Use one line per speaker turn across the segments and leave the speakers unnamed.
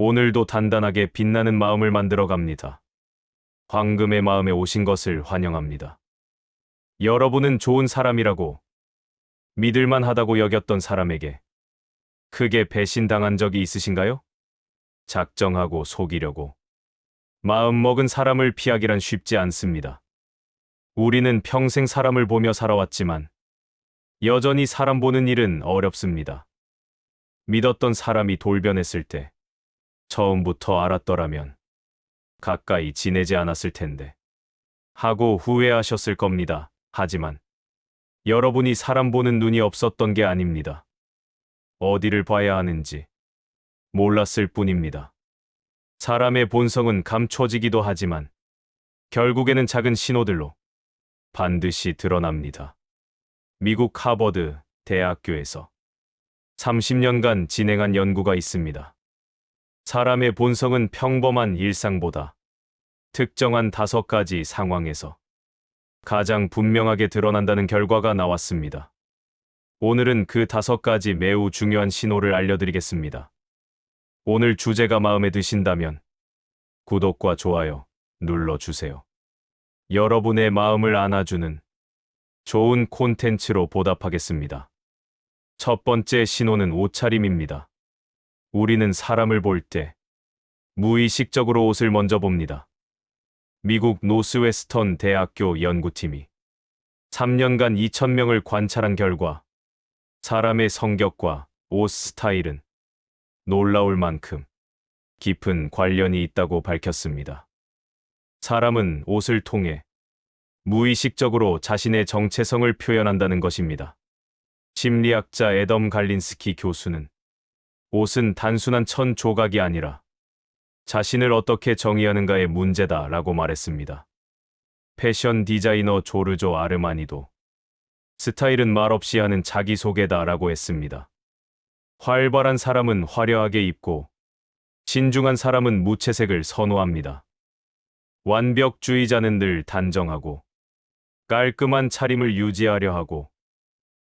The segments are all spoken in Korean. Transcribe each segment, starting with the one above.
오늘도 단단하게 빛나는 마음을 만들어 갑니다. 황금의 마음에 오신 것을 환영합니다. 여러분은 좋은 사람이라고 믿을만 하다고 여겼던 사람에게 크게 배신당한 적이 있으신가요? 작정하고 속이려고 마음 먹은 사람을 피하기란 쉽지 않습니다. 우리는 평생 사람을 보며 살아왔지만 여전히 사람 보는 일은 어렵습니다. 믿었던 사람이 돌변했을 때 처음부터 알았더라면 가까이 지내지 않았을 텐데 하고 후회하셨을 겁니다. 하지만 여러분이 사람 보는 눈이 없었던 게 아닙니다. 어디를 봐야 하는지 몰랐을 뿐입니다. 사람의 본성은 감춰지기도 하지만 결국에는 작은 신호들로 반드시 드러납니다. 미국 하버드 대학교에서 30년간 진행한 연구가 있습니다. 사람의 본성은 평범한 일상보다 특정한 다섯 가지 상황에서 가장 분명하게 드러난다는 결과가 나왔습니다. 오늘은 그 다섯 가지 매우 중요한 신호를 알려드리겠습니다. 오늘 주제가 마음에 드신다면 구독과 좋아요 눌러주세요. 여러분의 마음을 안아주는 좋은 콘텐츠로 보답하겠습니다. 첫 번째 신호는 옷차림입니다. 우리는 사람을 볼 때 무의식적으로 옷을 먼저 봅니다. 미국 노스웨스턴 대학교 연구팀이 3년간 2,000명을 관찰한 결과 사람의 성격과 옷 스타일은 놀라울 만큼 깊은 관련이 있다고 밝혔습니다. 사람은 옷을 통해 무의식적으로 자신의 정체성을 표현한다는 것입니다. 심리학자 에덤 갈린스키 교수는 옷은 단순한 천 조각이 아니라 자신을 어떻게 정의하는가의 문제다 라고 말했습니다. 패션 디자이너 조르조 아르마니도 스타일은 말없이 하는 자기소개다 라고 했습니다. 활발한 사람은 화려하게 입고 신중한 사람은 무채색을 선호합니다. 완벽주의자는 늘 단정하고 깔끔한 차림을 유지하려 하고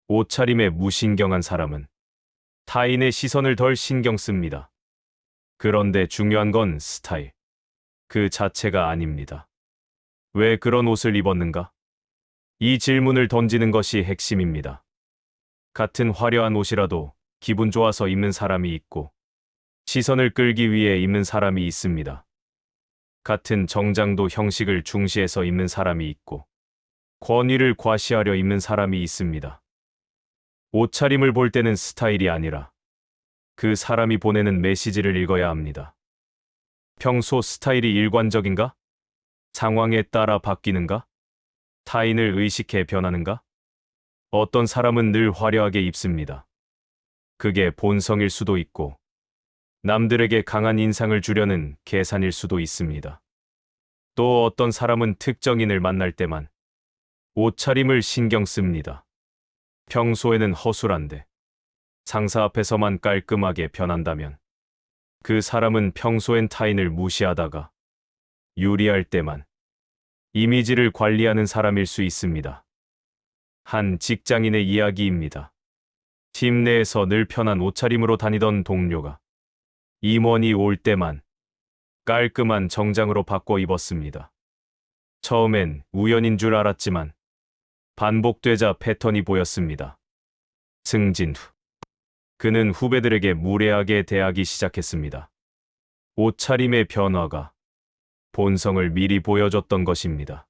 옷차림에 무신경한 사람은 타인의 시선을 덜 신경 씁니다. 그런데 중요한 건 스타일. 그 자체가 아닙니다. 왜 그런 옷을 입었는가? 이 질문을 던지는 것이 핵심입니다. 같은 화려한 옷이라도 기분 좋아서 입는 사람이 있고 시선을 끌기 위해 입는 사람이 있습니다. 같은 정장도 형식을 중시해서 입는 사람이 있고 권위를 과시하려 입는 사람이 있습니다. 옷차림을 볼 때는 스타일이 아니라 그 사람이 보내는 메시지를 읽어야 합니다. 평소 스타일이 일관적인가? 상황에 따라 바뀌는가? 타인을 의식해 변하는가? 어떤 사람은 늘 화려하게 입습니다. 그게 본성일 수도 있고, 남들에게 강한 인상을 주려는 계산일 수도 있습니다. 또 어떤 사람은 특정인을 만날 때만 옷차림을 신경 씁니다. 평소에는 허술한데 상사 앞에서만 깔끔하게 변한다면 그 사람은 평소엔 타인을 무시하다가 유리할 때만 이미지를 관리하는 사람일 수 있습니다. 한 직장인의 이야기입니다. 팀 내에서 늘 편한 옷차림으로 다니던 동료가 임원이 올 때만 깔끔한 정장으로 바꿔 입었습니다. 처음엔 우연인 줄 알았지만 반복되자 패턴이 보였습니다. 승진 후. 그는 후배들에게 무례하게 대하기 시작했습니다. 옷차림의 변화가 본성을 미리 보여줬던 것입니다.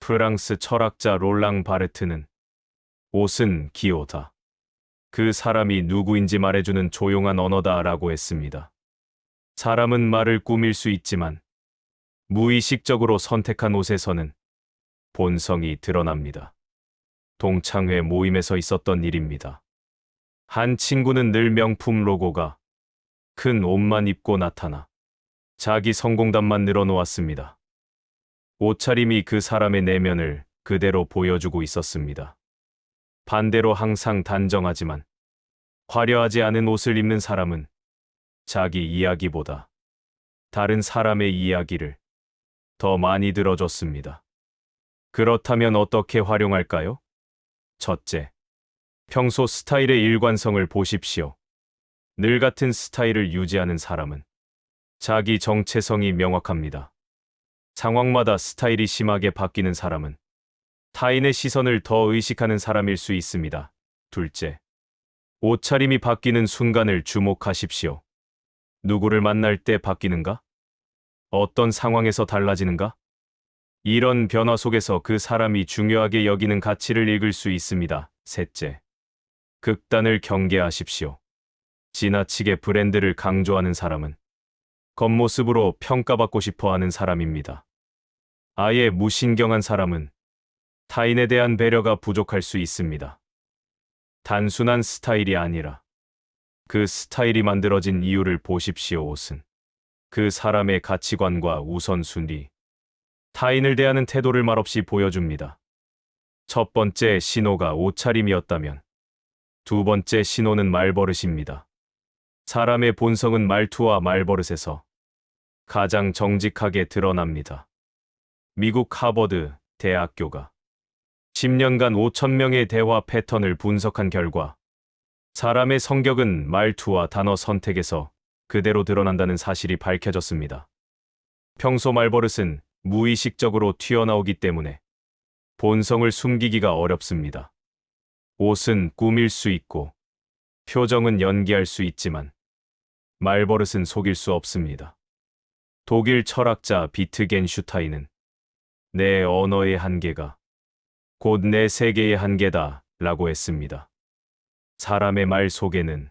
프랑스 철학자 롤랑 바르트는 옷은 기호다. 그 사람이 누구인지 말해주는 조용한 언어다라고 했습니다. 사람은 말을 꾸밀 수 있지만 무의식적으로 선택한 옷에서는 본성이 드러납니다. 동창회 모임에서 있었던 일입니다. 한 친구는 늘 명품 로고가 큰 옷만 입고 나타나 자기 성공담만 늘어놓았습니다. 옷차림이 그 사람의 내면을 그대로 보여주고 있었습니다. 반대로 항상 단정하지만 화려하지 않은 옷을 입는 사람은 자기 이야기보다 다른 사람의 이야기를 더 많이 들어줬습니다. 그렇다면 어떻게 활용할까요? 첫째, 평소 스타일의 일관성을 보십시오. 늘 같은 스타일을 유지하는 사람은 자기 정체성이 명확합니다. 상황마다 스타일이 심하게 바뀌는 사람은 타인의 시선을 더 의식하는 사람일 수 있습니다. 둘째, 옷차림이 바뀌는 순간을 주목하십시오. 누구를 만날 때 바뀌는가? 어떤 상황에서 달라지는가? 이런 변화 속에서 그 사람이 중요하게 여기는 가치를 읽을 수 있습니다. 셋째, 극단을 경계하십시오. 지나치게 브랜드를 강조하는 사람은 겉모습으로 평가받고 싶어 하는 사람입니다. 아예 무신경한 사람은 타인에 대한 배려가 부족할 수 있습니다. 단순한 스타일이 아니라 그 스타일이 만들어진 이유를 보십시오. 옷은 그 사람의 가치관과 우선순위, 타인을 대하는 태도를 말없이 보여줍니다. 첫 번째 신호가 옷차림이었다면 두 번째 신호는 말버릇입니다. 사람의 본성은 말투와 말버릇에서 가장 정직하게 드러납니다. 미국 하버드 대학교가 10년간 5천명의 대화 패턴을 분석한 결과 사람의 성격은 말투와 단어 선택에서 그대로 드러난다는 사실이 밝혀졌습니다. 평소 말버릇은 무의식적으로 튀어나오기 때문에 본성을 숨기기가 어렵습니다. 옷은 꾸밀 수 있고 표정은 연기할 수 있지만 말버릇은 속일 수 없습니다. 독일 철학자 비트겐슈타인은 내 언어의 한계가 곧 내 세계의 한계다 라고 했습니다. 사람의 말 속에는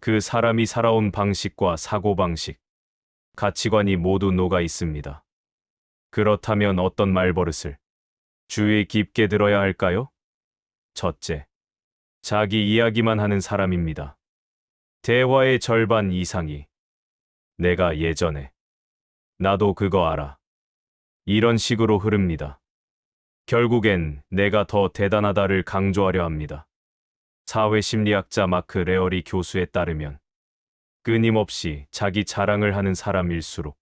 그 사람이 살아온 방식과 사고방식, 가치관이 모두 녹아 있습니다. 그렇다면 어떤 말버릇을 주의 깊게 들어야 할까요? 첫째, 자기 이야기만 하는 사람입니다. 대화의 절반 이상이 내가 예전에 나도 그거 알아. 이런 식으로 흐릅니다. 결국엔 내가 더 대단하다를 강조하려 합니다. 사회심리학자 마크 레어리 교수에 따르면 끊임없이 자기 자랑을 하는 사람일수록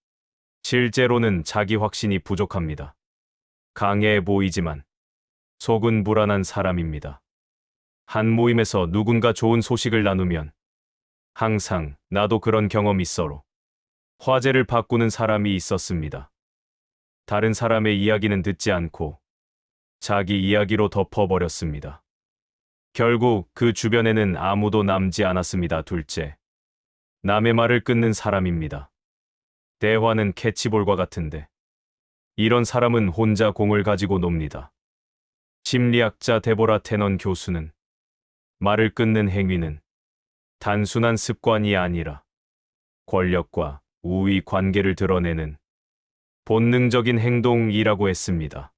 실제로는 자기 확신이 부족합니다. 강해 보이지만 속은 불안한 사람입니다. 한 모임에서 누군가 좋은 소식을 나누면 항상 나도 그런 경험 있어로 화제를 바꾸는 사람이 있었습니다. 다른 사람의 이야기는 듣지 않고 자기 이야기로 덮어버렸습니다. 결국 그 주변에는 아무도 남지 않았습니다. 둘째, 남의 말을 끊는 사람입니다. 대화는 캐치볼과 같은데 이런 사람은 혼자 공을 가지고 놉니다. 심리학자 데보라 테넌 교수는 말을 끊는 행위는 단순한 습관이 아니라 권력과 우위 관계를 드러내는 본능적인 행동이라고 했습니다.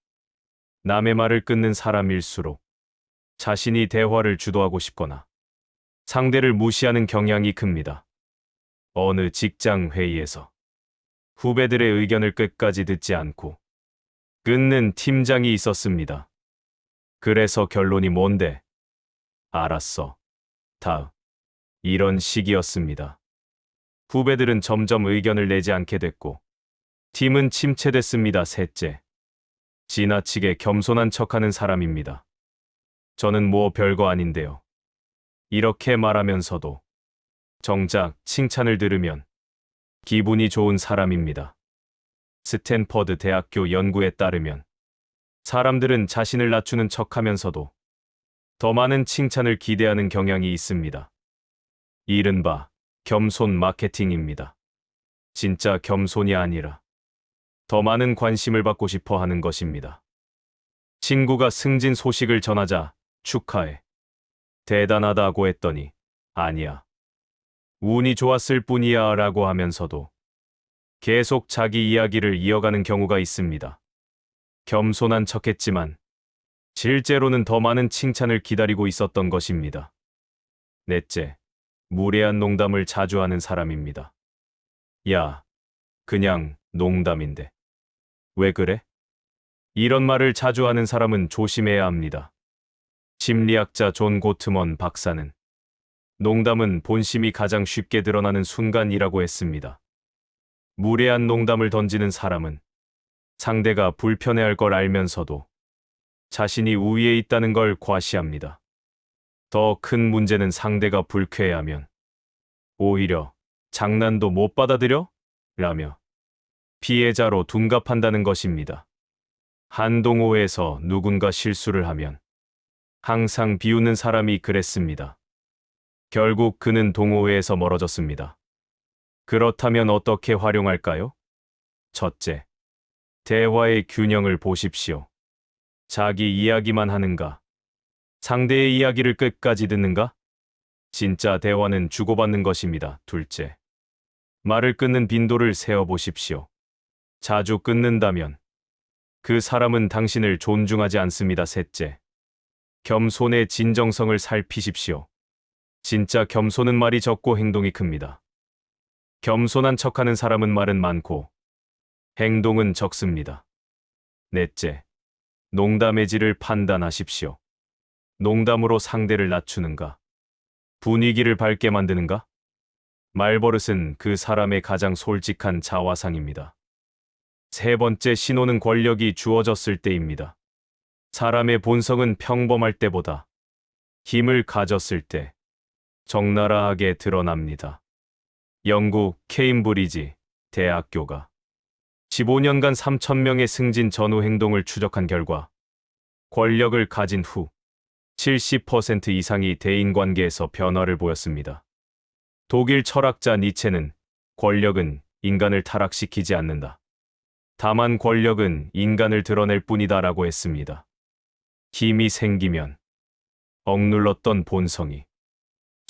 남의 말을 끊는 사람일수록 자신이 대화를 주도하고 싶거나 상대를 무시하는 경향이 큽니다. 어느 직장 회의에서 후배들의 의견을 끝까지 듣지 않고 끊는 팀장이 있었습니다. 그래서 결론이 뭔데? 알았어. 다음. 이런 식이었습니다. 후배들은 점점 의견을 내지 않게 됐고, 팀은 침체됐습니다. 셋째. 지나치게 겸손한 척하는 사람입니다. 저는 뭐 별거 아닌데요. 이렇게 말하면서도 정작 칭찬을 들으면 기분이 좋은 사람입니다. 스탠퍼드 대학교 연구에 따르면 사람들은 자신을 낮추는 척 하면서도 더 많은 칭찬을 기대하는 경향이 있습니다. 이른바 겸손 마케팅입니다. 진짜 겸손이 아니라 더 많은 관심을 받고 싶어 하는 것입니다. 친구가 승진 소식을 전하자 축하해. 대단하다고 했더니 아니야. 운이 좋았을 뿐이야 라고 하면서도 계속 자기 이야기를 이어가는 경우가 있습니다. 겸손한 척했지만 실제로는 더 많은 칭찬을 기다리고 있었던 것입니다. 넷째, 무례한 농담을 자주 하는 사람입니다. 야, 그냥 농담인데. 왜 그래? 이런 말을 자주 하는 사람은 조심해야 합니다. 심리학자 존 고트먼 박사는 농담은 본심이 가장 쉽게 드러나는 순간이라고 했습니다. 무례한 농담을 던지는 사람은 상대가 불편해할 걸 알면서도 자신이 우위에 있다는 걸 과시합니다. 더 큰 문제는 상대가 불쾌해하면 오히려 장난도 못 받아들여? 라며 피해자로 둔갑한다는 것입니다. 한동호에서 누군가 실수를 하면 항상 비웃는 사람이 그랬습니다. 결국 그는 동호회에서 멀어졌습니다. 그렇다면 어떻게 활용할까요? 첫째, 대화의 균형을 보십시오. 자기 이야기만 하는가? 상대의 이야기를 끝까지 듣는가? 진짜 대화는 주고받는 것입니다. 둘째, 말을 끊는 빈도를 세어보십시오. 자주 끊는다면 그 사람은 당신을 존중하지 않습니다. 셋째, 겸손의 진정성을 살피십시오. 진짜 겸손은 말이 적고 행동이 큽니다. 겸손한 척하는 사람은 말은 많고 행동은 적습니다. 넷째, 농담의 질을 판단하십시오. 농담으로 상대를 낮추는가? 분위기를 밝게 만드는가? 말버릇은 그 사람의 가장 솔직한 자화상입니다. 세 번째 신호는 권력이 주어졌을 때입니다. 사람의 본성은 평범할 때보다 힘을 가졌을 때 적나라하게 드러납니다. 영국 케임브리지 대학교가 15년간 3천명의 승진 전후 행동을 추적한 결과 권력을 가진 후 70% 이상이 대인관계에서 변화를 보였습니다. 독일 철학자 니체는 권력은 인간을 타락시키지 않는다. 다만 권력은 인간을 드러낼 뿐이다 라고 했습니다. 힘이 생기면 억눌렀던 본성이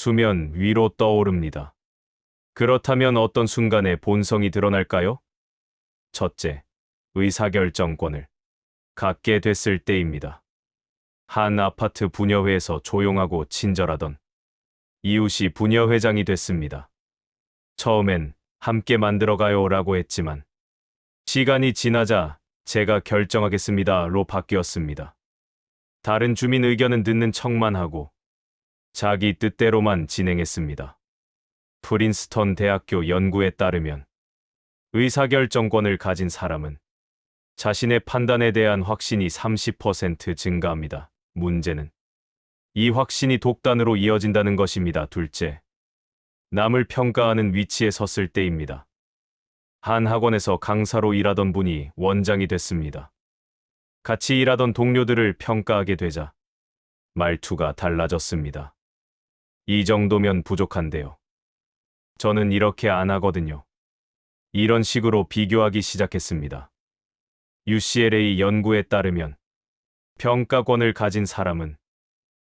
수면 위로 떠오릅니다. 그렇다면 어떤 순간에 본성이 드러날까요? 첫째, 의사결정권을 갖게 됐을 때입니다. 한 아파트 분여회에서 조용하고 친절하던 이웃이 분여회장이 됐습니다. 처음엔 함께 만들어가요 라고 했지만 시간이 지나자 제가 결정하겠습니다로 바뀌었습니다. 다른 주민 의견은 듣는 척만 하고 자기 뜻대로만 진행했습니다. 프린스턴 대학교 연구에 따르면 의사결정권을 가진 사람은 자신의 판단에 대한 확신이 30% 증가합니다. 문제는 이 확신이 독단으로 이어진다는 것입니다. 둘째, 남을 평가하는 위치에 섰을 때입니다. 한 학원에서 강사로 일하던 분이 원장이 됐습니다. 같이 일하던 동료들을 평가하게 되자 말투가 달라졌습니다. 이 정도면 부족한데요. 저는 이렇게 안 하거든요. 이런 식으로 비교하기 시작했습니다. UCLA 연구에 따르면 평가권을 가진 사람은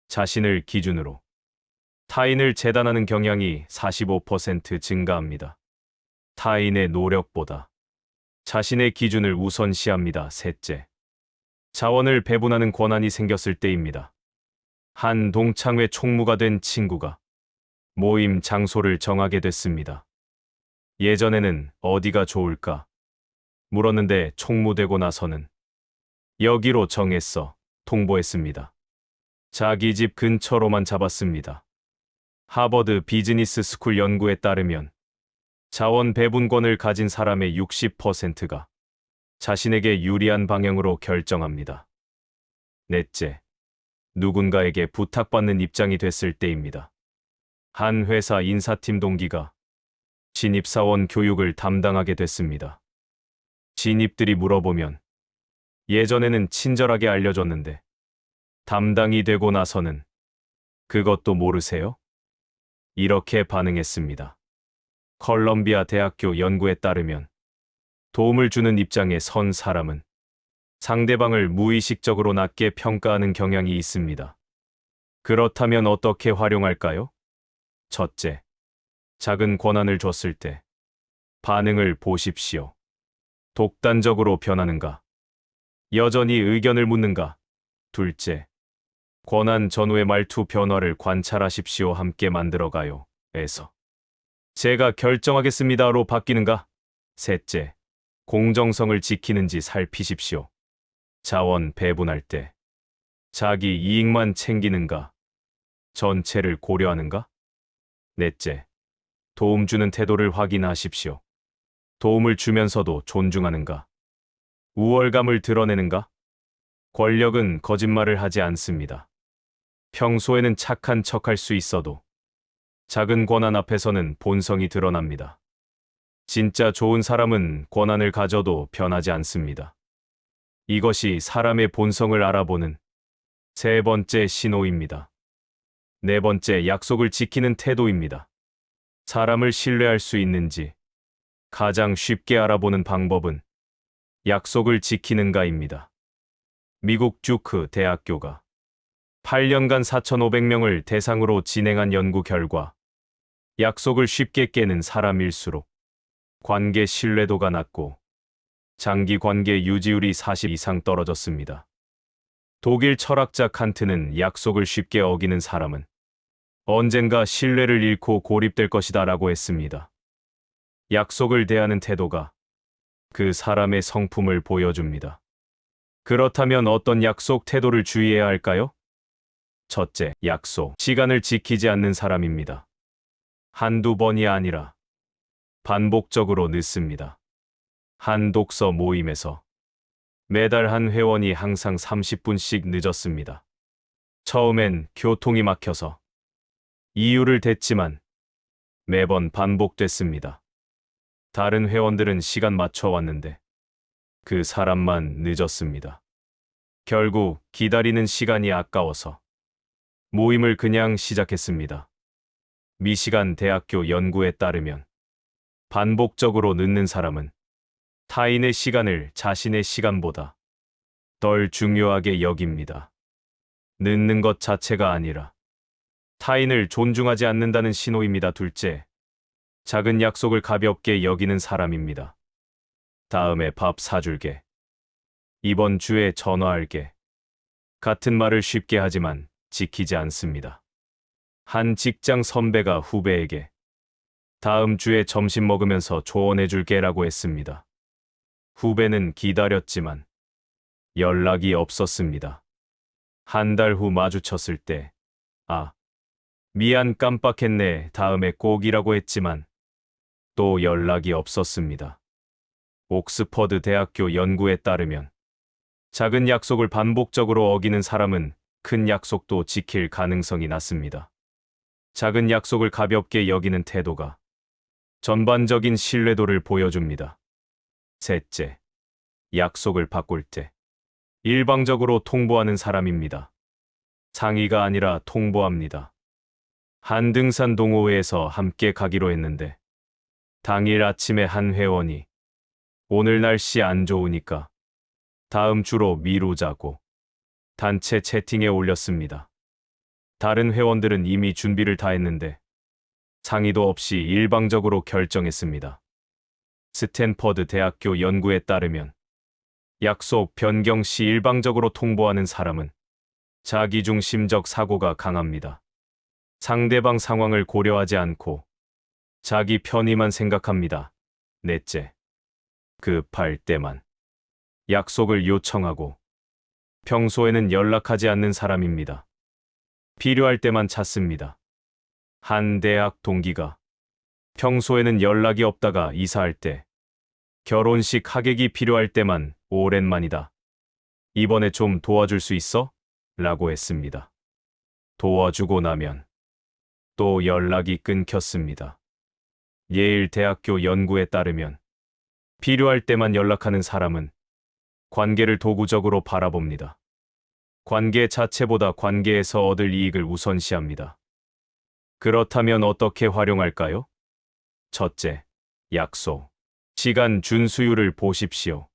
자신을 기준으로 타인을 재단하는 경향이 45% 증가합니다. 타인의 노력보다 자신의 기준을 우선시합니다. 셋째. 자원을 배분하는 권한이 생겼을 때입니다. 한 동창회 총무가 된 친구가 모임 장소를 정하게 됐습니다. 예전에는 어디가 좋을까? 물었는데 총무되고 나서는 여기로 정했어. 통보했습니다. 자기 집 근처로만 잡았습니다. 하버드 비즈니스 스쿨 연구에 따르면 자원 배분권을 가진 사람의 60%가 자신에게 유리한 방향으로 결정합니다. 넷째, 누군가에게 부탁받는 입장이 됐을 때입니다. 한 회사 인사팀 동기가 진입사원 교육을 담당하게 됐습니다. 진입들이 물어보면 예전에는 친절하게 알려줬는데 담당이 되고 나서는 그것도 모르세요? 이렇게 반응했습니다. 컬럼비아 대학교 연구에 따르면 도움을 주는 입장에 선 사람은 상대방을 무의식적으로 낮게 평가하는 경향이 있습니다. 그렇다면 어떻게 활용할까요? 첫째, 작은 권한을 줬을 때 반응을 보십시오. 독단적으로 변하는가? 여전히 의견을 묻는가? 둘째, 권한 전후의 말투 변화를 관찰하십시오. 함께 만들어가요. 에서. 제가 결정하겠습니다로 바뀌는가? 셋째, 공정성을 지키는지 살피십시오. 자원 배분할 때 자기 이익만 챙기는가? 전체를 고려하는가? 넷째, 도움 주는 태도를 확인하십시오. 도움을 주면서도 존중하는가? 우월감을 드러내는가? 권력은 거짓말을 하지 않습니다. 평소에는 착한 척할 수 있어도 작은 권한 앞에서는 본성이 드러납니다. 진짜 좋은 사람은 권한을 가져도 변하지 않습니다. 이것이 사람의 본성을 알아보는 세 번째 신호입니다. 네 번째 약속을 지키는 태도입니다. 사람을 신뢰할 수 있는지 가장 쉽게 알아보는 방법은 약속을 지키는가입니다. 미국 듀크 대학교가 8년간 4,500명을 대상으로 진행한 연구 결과 약속을 쉽게 깨는 사람일수록 관계 신뢰도가 낮고 장기 관계 유지율이 40 이상 떨어졌습니다. 독일 철학자 칸트는 약속을 쉽게 어기는 사람은 언젠가 신뢰를 잃고 고립될 것이다 라고 했습니다. 약속을 대하는 태도가 그 사람의 성품을 보여줍니다. 그렇다면 어떤 약속 태도를 주의해야 할까요? 첫째, 약속. 시간을 지키지 않는 사람입니다. 한두 번이 아니라 반복적으로 늦습니다. 한 독서 모임에서 매달 한 회원이 항상 30분씩 늦었습니다. 처음엔 교통이 막혀서 이유를 댔지만 매번 반복됐습니다. 다른 회원들은 시간 맞춰 왔는데 그 사람만 늦었습니다. 결국 기다리는 시간이 아까워서 모임을 그냥 시작했습니다. 미시간 대학교 연구에 따르면 반복적으로 늦는 사람은 타인의 시간을 자신의 시간보다 덜 중요하게 여깁니다. 늦는 것 자체가 아니라 타인을 존중하지 않는다는 신호입니다. 둘째, 작은 약속을 가볍게 여기는 사람입니다. 다음에 밥 사줄게. 이번 주에 전화할게. 같은 말을 쉽게 하지만 지키지 않습니다. 한 직장 선배가 후배에게 다음 주에 점심 먹으면서 조언해 줄게 라고 했습니다. 후배는 기다렸지만 연락이 없었습니다. 한 달 후 마주쳤을 때, 아, 미안 깜빡했네 다음에 꼭이라고 했지만 또 연락이 없었습니다. 옥스퍼드 대학교 연구에 따르면 작은 약속을 반복적으로 어기는 사람은 큰 약속도 지킬 가능성이 낮습니다. 작은 약속을 가볍게 여기는 태도가 전반적인 신뢰도를 보여줍니다. 셋째, 약속을 바꿀 때 일방적으로 통보하는 사람입니다. 상의가 아니라 통보합니다. 한등산 동호회에서 함께 가기로 했는데 당일 아침에 한 회원이 오늘 날씨 안 좋으니까 다음 주로 미루자고 단체 채팅에 올렸습니다. 다른 회원들은 이미 준비를 다 했는데 상의도 없이 일방적으로 결정했습니다. 스탠퍼드 대학교 연구에 따르면 약속 변경 시 일방적으로 통보하는 사람은 자기중심적 사고가 강합니다. 상대방 상황을 고려하지 않고 자기 편의만 생각합니다. 넷째, 급할 때만 약속을 요청하고 평소에는 연락하지 않는 사람입니다. 필요할 때만 찾습니다. 한 대학 동기가 평소에는 연락이 없다가 이사할 때 결혼식 하객이 필요할 때만 오랜만이다. 이번에 좀 도와줄 수 있어? 라고 했습니다. 도와주고 나면 또 연락이 끊겼습니다. 예일 대학교 연구에 따르면 필요할 때만 연락하는 사람은 관계를 도구적으로 바라봅니다. 관계 자체보다 관계에서 얻을 이익을 우선시합니다. 그렇다면 어떻게 활용할까요? 첫째, 약속. 시간 준수율을 보십시오.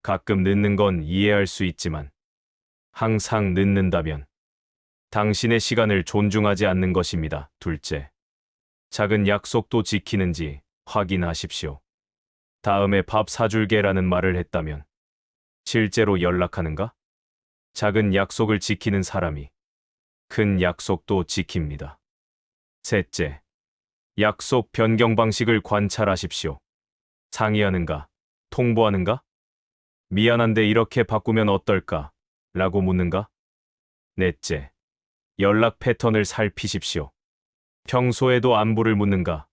가끔 늦는 건 이해할 수 있지만 항상 늦는다면 당신의 시간을 존중하지 않는 것입니다. 둘째, 작은 약속도 지키는지 확인하십시오. 다음에 밥 사줄게라는 말을 했다면 실제로 연락하는가? 작은 약속을 지키는 사람이 큰 약속도 지킵니다. 셋째, 약속 변경 방식을 관찰하십시오. 상의하는가? 통보하는가? 미안한데 이렇게 바꾸면 어떨까? 라고 묻는가? 넷째, 연락 패턴을 살피십시오. 평소에도 안부를 묻는가?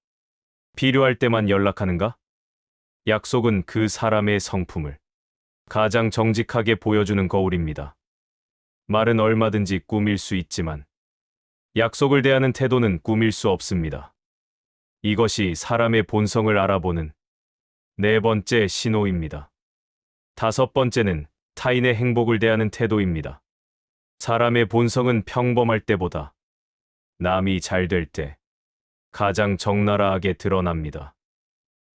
필요할 때만 연락하는가? 약속은 그 사람의 성품을 가장 정직하게 보여주는 거울입니다. 말은 얼마든지 꾸밀 수 있지만 약속을 대하는 태도는 꾸밀 수 없습니다. 이것이 사람의 본성을 알아보는 네 번째 신호입니다. 다섯 번째는 타인의 행복을 대하는 태도입니다. 사람의 본성은 평범할 때보다 남이 잘 될 때 가장 적나라하게 드러납니다.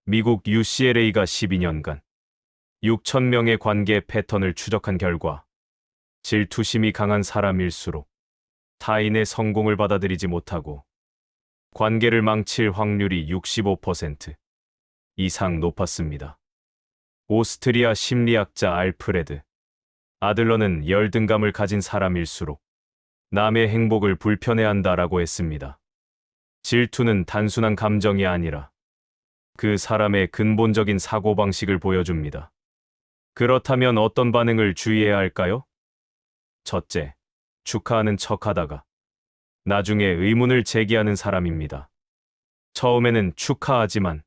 미국 UCLA가 12년간 6천 명의 관계 패턴을 추적한 결과 질투심이 강한 사람일수록 타인의 성공을 받아들이지 못하고 관계를 망칠 확률이 65% 이상 높았습니다. 오스트리아 심리학자 알프레드 아들러는 열등감을 가진 사람일수록 남의 행복을 불편해한다라고 했습니다. 질투는 단순한 감정이 아니라 그 사람의 근본적인 사고방식을 보여줍니다. 그렇다면 어떤 반응을 주의해야 할까요? 첫째, 축하하는 척 하다가 나중에 의문을 제기하는 사람입니다. 처음에는 축하하지만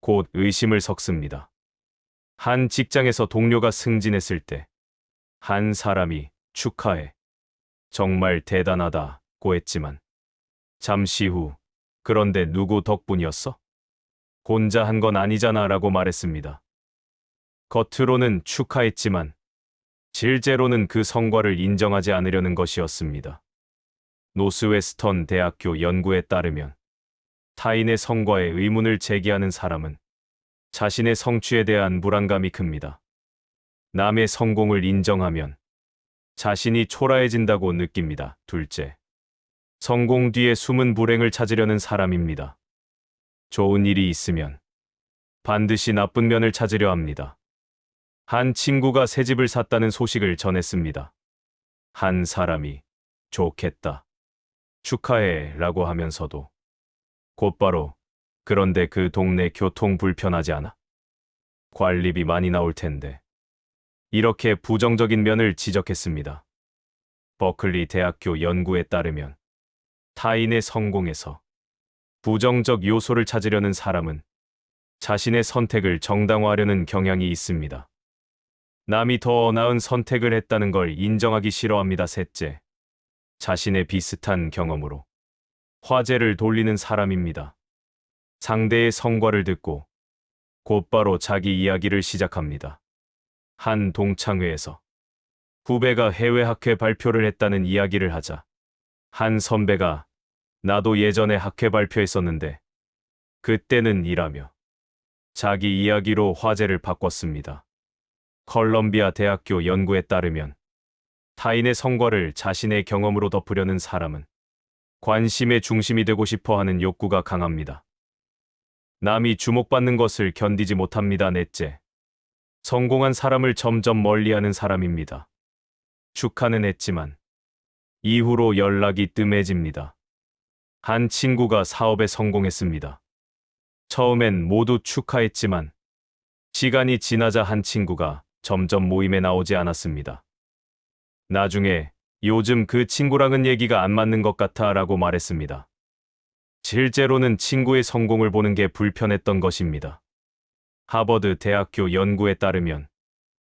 곧 의심을 섞습니다. 한 직장에서 동료가 승진했을 때 한 사람이 축하해. 정말 대단하다고 했지만 잠시 후 그런데 누구 덕분이었어? 혼자 한 건 아니잖아 라고 말했습니다. 겉으로는 축하했지만 실제로는 그 성과를 인정하지 않으려는 것이었습니다. 노스웨스턴 대학교 연구에 따르면 타인의 성과에 의문을 제기하는 사람은 자신의 성취에 대한 불안감이 큽니다. 남의 성공을 인정하면 자신이 초라해진다고 느낍니다. 둘째, 성공 뒤에 숨은 불행을 찾으려는 사람입니다. 좋은 일이 있으면 반드시 나쁜 면을 찾으려 합니다. 한 친구가 새 집을 샀다는 소식을 전했습니다. 한 사람이 좋겠다. 축하해 라고 하면서도 곧바로 그런데 그 동네 교통 불편하지 않아? 관리비 많이 나올 텐데. 이렇게 부정적인 면을 지적했습니다. 버클리 대학교 연구에 따르면 타인의 성공에서 부정적 요소를 찾으려는 사람은 자신의 선택을 정당화하려는 경향이 있습니다. 남이 더 나은 선택을 했다는 걸 인정하기 싫어합니다. 셋째, 자신의 비슷한 경험으로 화제를 돌리는 사람입니다. 상대의 성과를 듣고 곧바로 자기 이야기를 시작합니다. 한 동창회에서 후배가 해외 학회 발표를 했다는 이야기를 하자 한 선배가 나도 예전에 학회 발표했었는데 그때는 이라며 자기 이야기로 화제를 바꿨습니다. 컬럼비아 대학교 연구에 따르면 타인의 성과를 자신의 경험으로 덮으려는 사람은 관심의 중심이 되고 싶어 하는 욕구가 강합니다. 남이 주목받는 것을 견디지 못합니다. 넷째. 성공한 사람을 점점 멀리하는 사람입니다. 축하는 했지만 이후로 연락이 뜸해집니다. 한 친구가 사업에 성공했습니다. 처음엔 모두 축하했지만 시간이 지나자 한 친구가 점점 모임에 나오지 않았습니다. 나중에 요즘 그 친구랑은 얘기가 안 맞는 것 같아 라고 말했습니다. 실제로는 친구의 성공을 보는 게 불편했던 것입니다. 하버드 대학교 연구에 따르면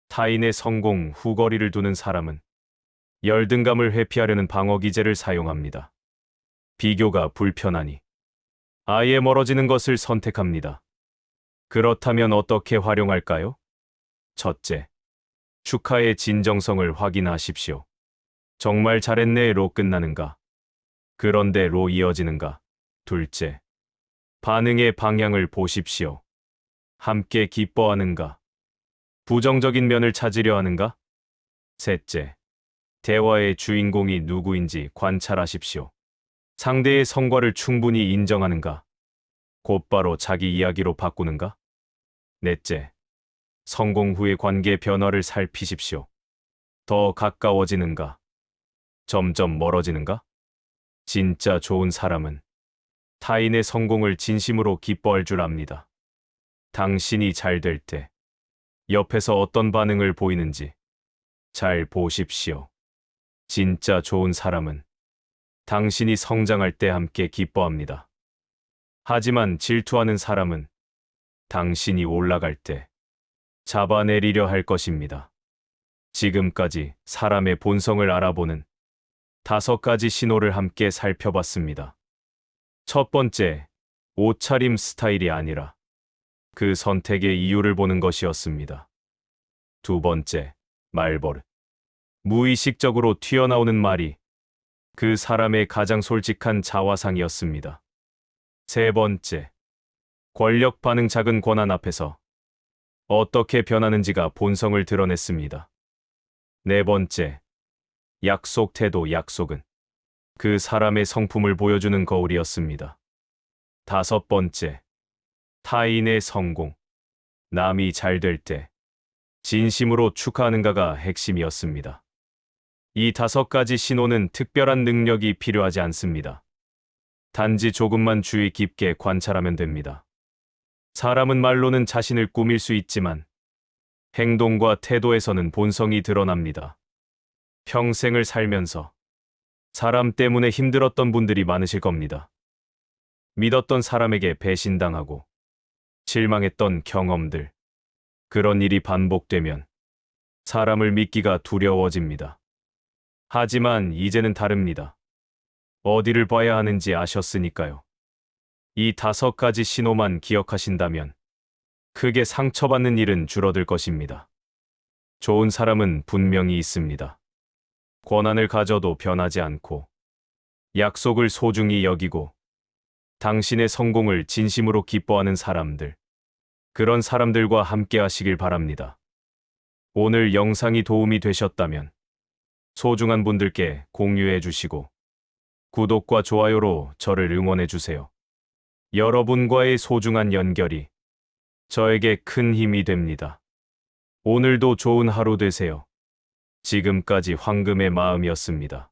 타인의 성공 후거리를 두는 사람은 열등감을 회피하려는 방어 기제를 사용합니다. 비교가 불편하니 아예 멀어지는 것을 선택합니다. 그렇다면 어떻게 활용할까요? 첫째, 축하의 진정성을 확인하십시오. 정말 잘했네로 끝나는가? 그런데로 이어지는가? 둘째, 반응의 방향을 보십시오. 함께 기뻐하는가? 부정적인 면을 찾으려 하는가? 셋째, 대화의 주인공이 누구인지 관찰하십시오. 상대의 성과를 충분히 인정하는가? 곧바로 자기 이야기로 바꾸는가? 넷째, 성공 후의 관계 변화를 살피십시오. 더 가까워지는가? 점점 멀어지는가? 진짜 좋은 사람은 타인의 성공을 진심으로 기뻐할 줄 압니다. 당신이 잘 될 때 옆에서 어떤 반응을 보이는지 잘 보십시오. 진짜 좋은 사람은 당신이 성장할 때 함께 기뻐합니다. 하지만 질투하는 사람은 당신이 올라갈 때 잡아내리려 할 것입니다. 지금까지 사람의 본성을 알아보는 다섯 가지 신호를 함께 살펴봤습니다. 첫 번째, 옷차림 스타일이 아니라 그 선택의 이유를 보는 것이었습니다. 두 번째, 말버릇. 무의식적으로 튀어나오는 말이 그 사람의 가장 솔직한 자화상이었습니다. 세 번째, 권력 반응 작은 권한 앞에서 어떻게 변하는지가 본성을 드러냈습니다. 네 번째, 약속 태도 약속은 그 사람의 성품을 보여주는 거울이었습니다. 다섯 번째, 타인의 성공. 남이 잘 될 때 진심으로 축하하는가가 핵심이었습니다. 이 다섯 가지 신호는 특별한 능력이 필요하지 않습니다. 단지 조금만 주의 깊게 관찰하면 됩니다. 사람은 말로는 자신을 꾸밀 수 있지만 행동과 태도에서는 본성이 드러납니다. 평생을 살면서 사람 때문에 힘들었던 분들이 많으실 겁니다. 믿었던 사람에게 배신당하고 실망했던 경험들. 그런 일이 반복되면 사람을 믿기가 두려워집니다. 하지만 이제는 다릅니다. 어디를 봐야 하는지 아셨으니까요. 이 다섯 가지 신호만 기억하신다면 크게 상처받는 일은 줄어들 것입니다. 좋은 사람은 분명히 있습니다. 권한을 가져도 변하지 않고 약속을 소중히 여기고 당신의 성공을 진심으로 기뻐하는 사람들. 그런 사람들과 함께 하시길 바랍니다. 오늘 영상이 도움이 되셨다면 소중한 분들께 공유해 주시고 구독과 좋아요로 저를 응원해 주세요. 여러분과의 소중한 연결이 저에게 큰 힘이 됩니다. 오늘도 좋은 하루 되세요. 지금까지 황금의 마음이었습니다.